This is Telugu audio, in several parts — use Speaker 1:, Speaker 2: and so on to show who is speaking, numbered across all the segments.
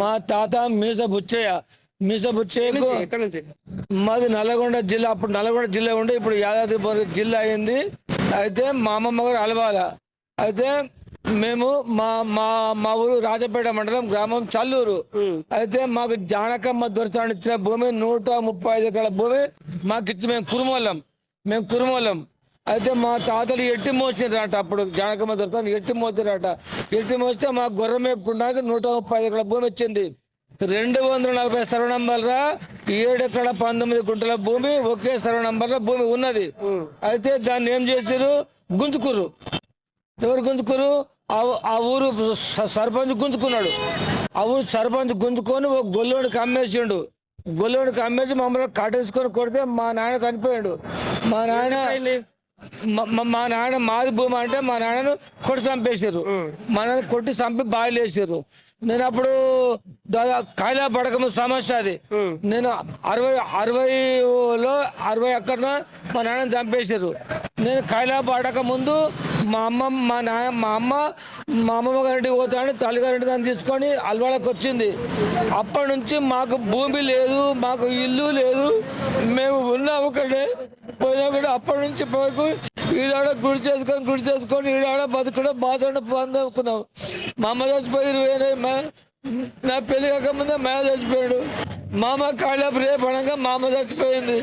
Speaker 1: మా తాత మీస బుచ్చయ్య మీస బుచ్చయ్యకు మాది నల్లగొండ జిల్లా అప్పుడు నల్లగొండ జిల్లా ఉండే ఇప్పుడు యాదాద్రి జిల్లా అయింది. అయితే మా అమ్మమ్మ గారు అలవాల. అయితే మేము మా మా మా ఊరు రాజపేట మండలం గ్రామం చల్లూరు. అయితే మాకు జానకమ్మ దొరసాని ఇచ్చిన భూమి నూట ముప్పై ఐదు ఎకరాల భూమి మాకు ఇచ్చి మేము కురుమోళ్ళం మేము కురుమోళ్ళం అయితే మా తాతలు ఎట్టి మోసిరాట అప్పుడు జానకమ్మ దొరుకుతాను ఎట్టి మోసిరాట ఎట్టి మోస్తే మా గొర్రె మేపుకుంటానికి నూట ముప్పై ఎకరాల భూమి వచ్చింది. రెండు వందల నలభై సర్వ నంబర్ల ఏడు ఎకరాల పంతొమ్మిది గుంటల భూమి ఒకే సర్వ నంబర్ల భూమి ఉన్నది. అయితే దాన్ని ఏం చేశారు గుంజుకురు ఎవరు గుంజుకురు ఆ- ఊరు సర్పంచ్ గుంజుకున్నాడు. ఆ ఊరు సర్పంచ్ గుంజుకొని ఒక గొల్లోడికి అమ్మేసిండు. గొల్లోడికి అమ్మేసి మమ్మల్ని కట్టేసుకొని కొడితే మా నాయన చనిపోయాడు. మా నాయన మా- నాయన మాది భూమి అంటే మా నాన్నను కొట్టి చంపేశారు. మా నాన్న కొట్టి చంపి బాయిలు వేసారు నేను అప్పుడు కాయలా పడకము సమస్య అది. నేను అరవై అరవైలో అరవై అక్కడ మా నాన్న చంపేశారు. నేను కాయలా పడక ముందు మా అమ్మ మా నాయ మా అమ్మ మా అమ్మమ్మ గారింటికి పోతాను తల్లిగారింటి దాన్ని తీసుకొని అల్వాళ్ళకి వచ్చింది. అప్పటి నుంచి మాకు భూమి లేదు మాకు ఇల్లు లేదు. మేము ఉన్నాము ఒకటే పోయినా కూడా అప్పటి నుంచి వరకు ఈడాడ గుడి చేసుకొని గుడి చేసుకొని ఈడాడ బతుకుడు బాధ పొందుకున్నాం మా అమ్మ చచ్చిపోయి ఇరవై మా నా పెళ్ళి కాకముందే మా చచ్చిపోయాడు. మామ అమ్మ కాళ్ళపు రేపు అనగా చచ్చిపోయింది.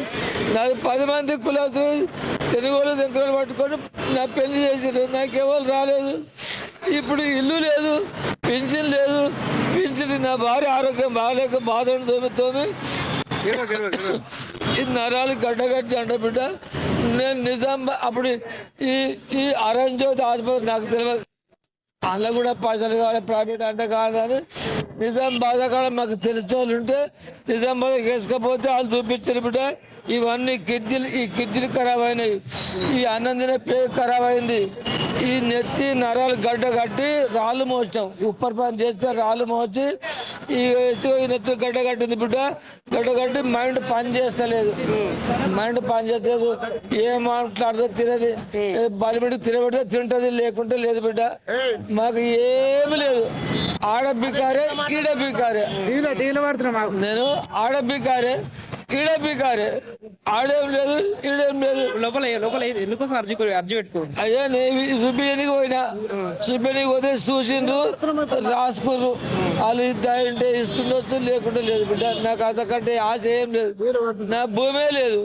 Speaker 1: నాది పది మంది కులాసులు తెలుగులు దగ్గర పట్టుకొని నా పెళ్ళి చేసారు నాకెవరు రాలేదు. ఇప్పుడు ఇల్లు లేదు పింఛన్ లేదు. పింఛన్ నా భార్య ఆరోగ్యం బాగాలేక బాధను తోమి తోమి. ఈ నరాలు గడ్డగడ్డ అంట బిడ్డ నేను నిజాం అప్పుడు ఈ ఈ అరంజ్యోతి ఆసుపత్రి నాకు తెలియదు. అందులో కూడా పైసలు కావాలి ప్రైవేట్ అంటే కాదని నిజాం బాధ కాడ మాకు తెలిసిన వాళ్ళు ఉంటే నిజాం బాధ వేసుకపోతే వాళ్ళు చూపించారు బిడ్డ. ఇవన్నీ కిడ్నీలు ఈ కిడ్నీలు ఖరాబ్ అయినాయి. ఈ అన్నం తినే పేగు ఖరాబ్ అయింది. ఈ నెత్తి నరాలు గడ్డ కట్టి రాళ్ళు మోసాం ఉప్పర్ పని చేస్తే రాళ్ళు మోచి ఈ వేస్తే ఈ నెత్తి గడ్డ కట్టింది బిడ్డ. గడ్డ కట్టి మైండ్ పని చేస్తలేదు. మైండ్ పని చేస్తలేదు. ఏం మాట్లాడితే తినది. బలిపెట్టి తినబెడితే తింటది లేకుంటే లేదు బిడ్డ. మాకు ఏమి లేదు. ఆడ బికారే ఈడ బికారే.
Speaker 2: డీలో డీలో పడుతున్నా మాకు.
Speaker 1: నేను ఆడ బికారే ఈడ బికారే. ఆడేం లేదు ఈడేం లేదు.
Speaker 3: లోపల లోపల ఎందుకోసం అర్జీ అర్జీ పెట్టుకో?
Speaker 1: అయ్యా నేను సుబ్బియనికి పోయినా. సుబ్బియనికి పోతే చూసిండ్రు రాసుకుర్రు. వాళ్ళు ఇద్దాయంటే ఇస్తుండొచ్చు లేకుంటే లేదు. బిడ్డ నాకు అంతకంటే ఆశ ఏం లేదు. నా భూమే లేదు.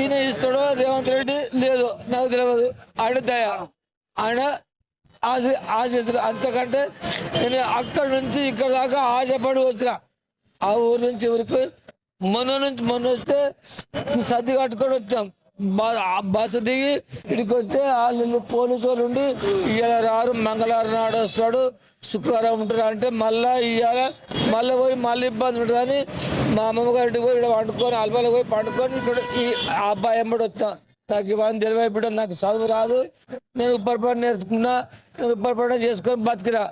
Speaker 1: ఈయన ఇస్తాడో రేవంత్ రెడ్డి లేదు నాకు తెలియదు ఆయన దయ. ఆయన ఆశ ఆశిస్తారు. అంతకంటే నేను అక్కడి నుంచి ఇక్కడ దాకా ఆశపడి వచ్చిన. ఆ ఊరు నుంచి ఊరికి మొన్న నుంచి మొన్న వస్తే సర్ది కట్టుకొని వచ్చాం. బస్సు దిగి ఇక్కడికి వస్తే వాళ్ళు పోలీసు వాళ్ళు ఉండి ఇవాళ రారు మంగళవారం నాడు వస్తాడు శుక్రవారం ఉంటారు అంటే మళ్ళా ఇవాళ మళ్ళీ పోయి మళ్ళీ ఇబ్బంది ఉంటుందని మా అమ్మమ్మ గారికి పోయి ఇక్కడ వండుకొని అల్పాలకు పోయి పండుకొని ఇక్కడ ఈ అబ్బాయి ఎంబడి వచ్చా నాకు ఇవన్నీ తెలివై నాకు చదువు రాదు నేను ఉప్పరపడి నేర్చుకున్నా నేను ఉప్పరపడి చేసుకొని బతికిరా.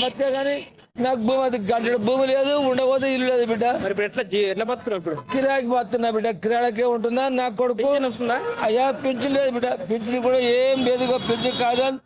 Speaker 1: బతికే కానీ నాకు భూమి అది గంటల భూమి లేదు ఉండబోతే ఇల్లు లేదు బిడ్డ.
Speaker 3: మరి ఇప్పుడు ఎట్లా జీ- ఎట్లా బతుకున్నావు ఇప్పుడు?
Speaker 1: కిరాయికి పోతున్నా బిడ్డ కిరాయికే ఉంటున్నా నా కొడుకు.
Speaker 3: వస్తుందా?
Speaker 1: అయ్యా పింఛన్ లేదు బిడ్డ. పింఛన్ కూడా ఏం లేదు ఇగో పింఛన్ కాదు.